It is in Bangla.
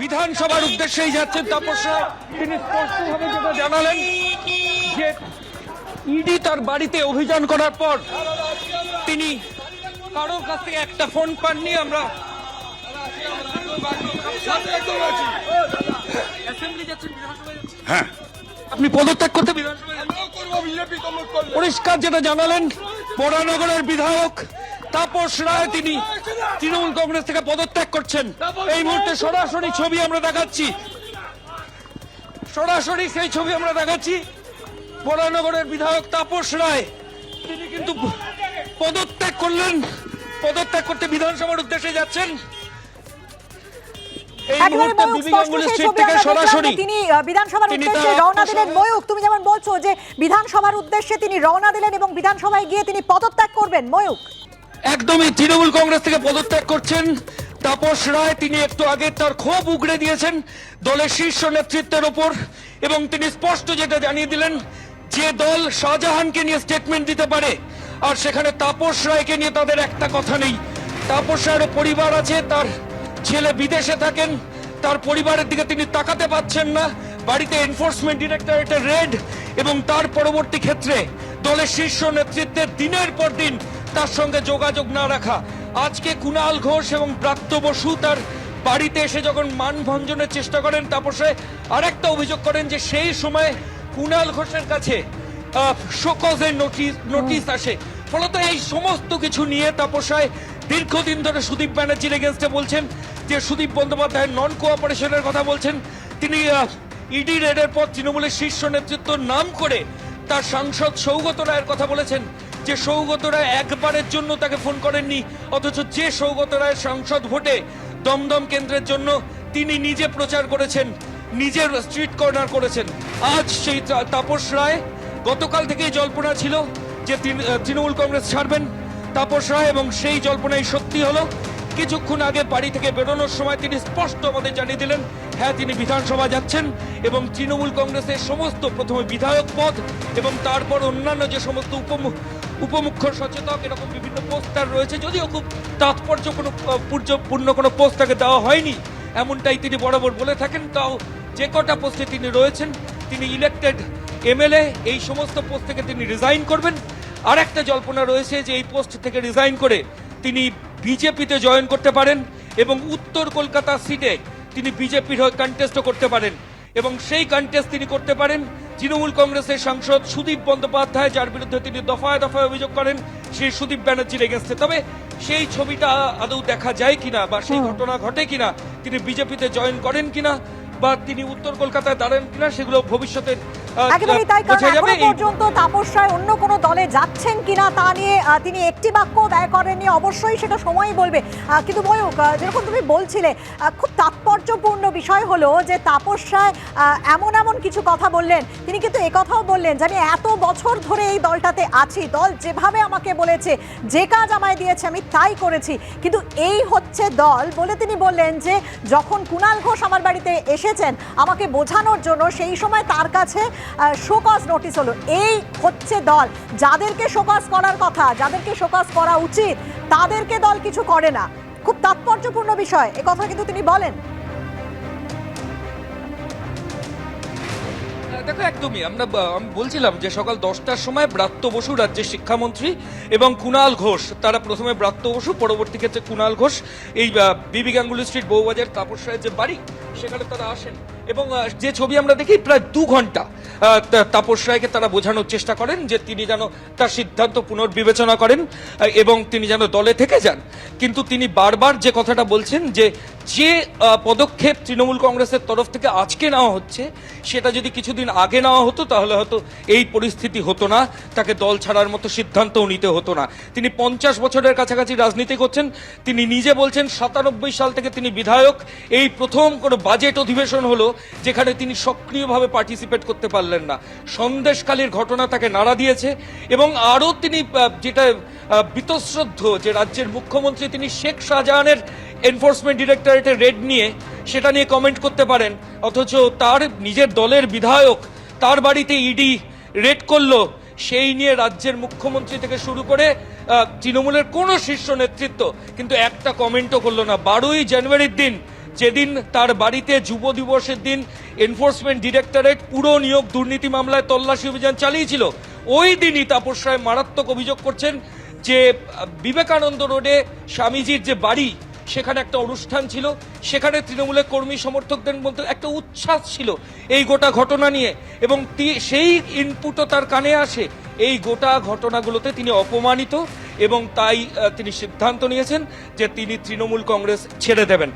বিধানসভার উদ্দেশ্যেই যাচ্ছেন তাপস। তিনি স্পষ্টভাবে যেটা জানালেন যে ইডি তার বাড়িতে অভিযান করার পর তিনি কারোর কাছ থেকে একটা ফোন পাননি। আমরা হ্যাঁ। আপনি পদত্যাগ করতে পরিষ্কার যেটা জানালেন বরানগরের বিধায়ক তাপস রায় তিনি তৃণমূল কংগ্রেস থেকে পদত্যাগ করছেন। এই মুহূর্তে সরাসরি ছবি আমরা দেখাচ্ছি। সরাসরি সেই ছবি আমরা দেখাচ্ছি। বরানগরের বিধায়ক তাপস রায়। তিনি কিন্তু পদত্যাগ করলেন। পদত্যাগ করতে বিধানসভার উদ্দেশ্যে যাচ্ছেন। তিনি উদ্দেশ্যে রওনা দিলেন। ময়ূক তুমি যেমন বলছো যে বিধানসভার উদ্দেশ্যে তিনি রওনা দিলেন এবং বিধানসভায় গিয়ে তিনি পদত্যাগ করবেন। ময়ূক একদমই তৃণমূল কংগ্রেস থেকে পদত্যাগ করছেন। তাপস রায়, তিনি একটু আগে তার ক্ষোভ উগড়ে দিয়েছেন দলের শীর্ষ নেতৃত্বের ওপর এবং তিনি স্পষ্ট যেটা জানিয়ে দিলেন, যে দল শাহজাহানকে নিয়ে স্টেটমেন্ট দিতে পারে, আর সেখানে তাপস রায়কে নিয়ে তাদের একটা কথা নেই। তাপস রায়েরও পরিবার আছে, তার ছেলে বিদেশে থাকেন, তার পরিবারের দিকে তিনি তাকাতে পাচ্ছেন না। বাড়িতে এনফোর্সমেন্ট ডিরেক্টরেটের রেড এবং তার পরবর্তী ক্ষেত্রে দলের শীর্ষ নেতৃত্বের দিনের পর দিন তার সঙ্গে যোগাযোগ না রাখা। আজকে কুণাল ঘোষ এবং প্রাপ্ত বসু তার বাড়িতে এসে যখন মানভঞ্জনের চেষ্টা করেন তাপসে আরেকটা অভিযোগ করেন যে সেই সময় কুণাল ঘোষের কাছে শোকজের নোটিশ নোটিশ আসে। ফলত এই সমস্ত কিছু নিয়ে তাপসায় দীর্ঘদিন ধরে সুদীপ ব্যানার্জির এগেনস্টে বলছেন যে সুদীপ বন্দ্যোপাধ্যায়ের নন কোঅপারেশনের কথা বলছেন। তিনি ইডি রেডের পর তৃণমূলের শীর্ষ নেতৃত্ব নাম করে তার সাংসদ সৌগত রায়ের কথা বলেছেন। যে সৌগত রায় একবারের জন্য তাকে ফোন করেননি, অথচ যে সৌগত রায়ের সংসদ ভোটে দমদম কেন্দ্রের জন্য তিনি নিজে প্রচার করেছেন, নিজের স্ট্রিট কর্নার করেছেন। আজ সেই তাপস রায়, গতকাল থেকেই জল্পনা ছিল যে তৃণমূল কংগ্রেস ছাড়বেন। তাপস রায় এবং সেই জল্পনাই সত্যি হলো। কিছুক্ষণ আগে বাড়ি থেকে বেরোনোর সময় তিনি স্পষ্ট আমাদের জানিয়ে দিলেন হ্যাঁ তিনি বিধানসভা যাচ্ছেন এবং তৃণমূল কংগ্রেসের সমস্ত প্রথমে বিধায়ক পদ এবং তারপর অন্যান্য যে সমস্ত উপমু উপমুখ্য সচেতক এরকম বিভিন্ন পোস্টার রয়েছে। যদিও খুব তাৎপর্য কোনো আহ, পূর্য- পূর্ণ কোনো পোস্ট তাকে দেওয়া হয়নি এমনটাই তিনি বরাবর বলে থাকেন। তাও যে কটা পোস্টে তিনি রয়েছেন তিনি ইলেক্টেড এমএলএ এই সমস্ত পোস্ট থেকে তিনি রিজাইন করবেন। আর একটা জল্পনা রয়েছে যে এই পোস্ট থেকে রিজাইন করে তিনি বিজেপিতে জয়েন করতে পারেন এবং উত্তর কলকাতা সিটে তিনি বিজেপির হয়ে কন্টেস্টও করতে পারেন। এবং সেই কন্টেস্ট তিনি করতে পারেন তৃণমূল কংগ্রেসের সাংসদ সুদীপ বন্দ্যোপাধ্যায় যার বিরুদ্ধে তিনি দফায় দফায় অভিযোগ করেন সেই সুদীপ ব্যানার্জির এগেনস্টে তবে সেই ছবিটা আদৌ দেখা যায় কিনা বা সেই ঘটনা ঘটে কিনা তিনি বিজেপিতে জয়েন করেন কিনা বা তিনি উত্তর কলকাতায় দাঁড়ান কিনা সেগুলো ভবিষ্যতে আহ, একেবারেই তাই কারণ এখনও পর্যন্ত তাপস রায় অন্য কোনো দলে যাচ্ছেন কিনা তা নিয়ে তিনি একটি বাক্য ব্যয় করেননি অবশ্যই সেটা সময়ই বলবে। কিন্তু ময়ূক যেরকম তুমি বলছিলে খুব তাৎপর্যপূর্ণ বিষয় হলো যে তাপস রায় এমন এমন কিছু কথা বললেন। তিনি কিন্তু একথাও বললেন যে আমি এত বছর ধরে এই দলটাতে আছি দল যেভাবে আমাকে বলেছে যে কাজ আমায় দিয়েছে আমি তাই করেছি। কিন্তু এই হচ্ছে দল। বলে তিনি বললেন যে যখন কুণাল ঘোষ আমার বাড়িতে এসেছেন আমাকে বোঝানোর জন্য সেই সময় তার কাছে শোকজ নোটিশ হলো, এই হচ্ছে দল। যাদেরকে শোকজ করার কথা, যাদেরকে শোকজ করা উচিত, তাদেরকে দল কিছু করে না। খুব তাৎপর্যপূর্ণ বিষয় কথা কিন্তু তিনি বলেন। দেখো একদমই, আমরা আমি বলছিলাম যে সকাল দশটার সময় ব্রাত্য বসু রাজ্যের শিক্ষামন্ত্রী এবং কুণাল ঘোষ, তারা প্রথমে ব্রাত্য বসু, পরবর্তী ক্ষেত্রে কুণাল ঘোষ, এই বিবি গাঙ্গুলি স্ট্রিট, বউবাজার, তাপস যে বাড়ি, সেখানে তারা আসেন। এবং যে ছবি আমরা দেখি প্রায় দু ঘণ্টা তাপস রায়কে তারা বোঝানোর চেষ্টা করেন যে তিনি যেন তার সিদ্ধান্ত পুনর্বিবেচনা করেন এবং তিনি যেন দলে থেকে যান। কিন্তু তিনি বারবার যে কথাটা বলছেন যে যে পদক্ষেপ তৃণমূল কংগ্রেসের তরফ থেকে আজকে নেওয়া হচ্ছে, সেটা যদি কিছুদিন আগে নেওয়া হতো, তাহলে হয়তো এই পরিস্থিতি হতো না। তাকে দল ছাড়ার মতো সিদ্ধান্তও নিতে হতো না। তিনি পঞ্চাশ বছরের কাছাকাছি রাজনীতি করছেন। তিনি নিজে বলছেন, সাতানব্বই সাল থেকে তিনি বিধায়ক। এই প্রথম কোনো বাজেট অধিবেশন হলো, যেখানে তিনি সক্রিয়ভাবে পার্টিসিপেট করতে পারলেন না। সন্দেশকালীর ঘটনা তাকে নাড়া দিয়েছে, এবং আরও তিনি যেটা বিতশ্রদ্ধ যে রাজ্যের মুখ্যমন্ত্রী তিনি শেখ শাহজাহানের এনফোর্সমেন্ট ডিরেক্টরেটের রেড নিয়ে সেটা নিয়ে কমেন্ট করতে পারেন। অথচ তার নিজের দলের বিধায়ক, তার বাড়িতে ইডি রেড করল, সেই নিয়ে রাজ্যের মুখ্যমন্ত্রী থেকে শুরু করে তৃণমূলের কোনো শীর্ষ নেতৃত্ব কিন্তু একটা কমেন্টও করল না। বারোই জানুয়ারির দিন, যেদিন তার বাড়িতে যুব দিবসের দিন এনফোর্সমেন্ট ডিরেক্টরেট পুরো নিয়োগ দুর্নীতি মামলায় তল্লাশি অভিযান চালিয়েছিল, ওই দিনই তাপস রায় মারাত্মক অভিযোগ করছেন যে বিবেকানন্দ রোডে স্বামীজির যে বাড়ি সেখানে একটা অনুষ্ঠান ছিল। সেখানে তৃণমূলের কর্মী সমর্থকদের মধ্যে একটা উচ্ছ্বাস ছিল এই গোটা ঘটনা নিয়ে। এবং সেই ইনপুটও তার কানে আসে এই গোটা ঘটনাগুলোতে তিনি অপমানিত এবং তাই তিনি সিদ্ধান্ত নিয়েছেন যে তিনি তৃণমূল কংগ্রেস ছেড়ে দেবেন।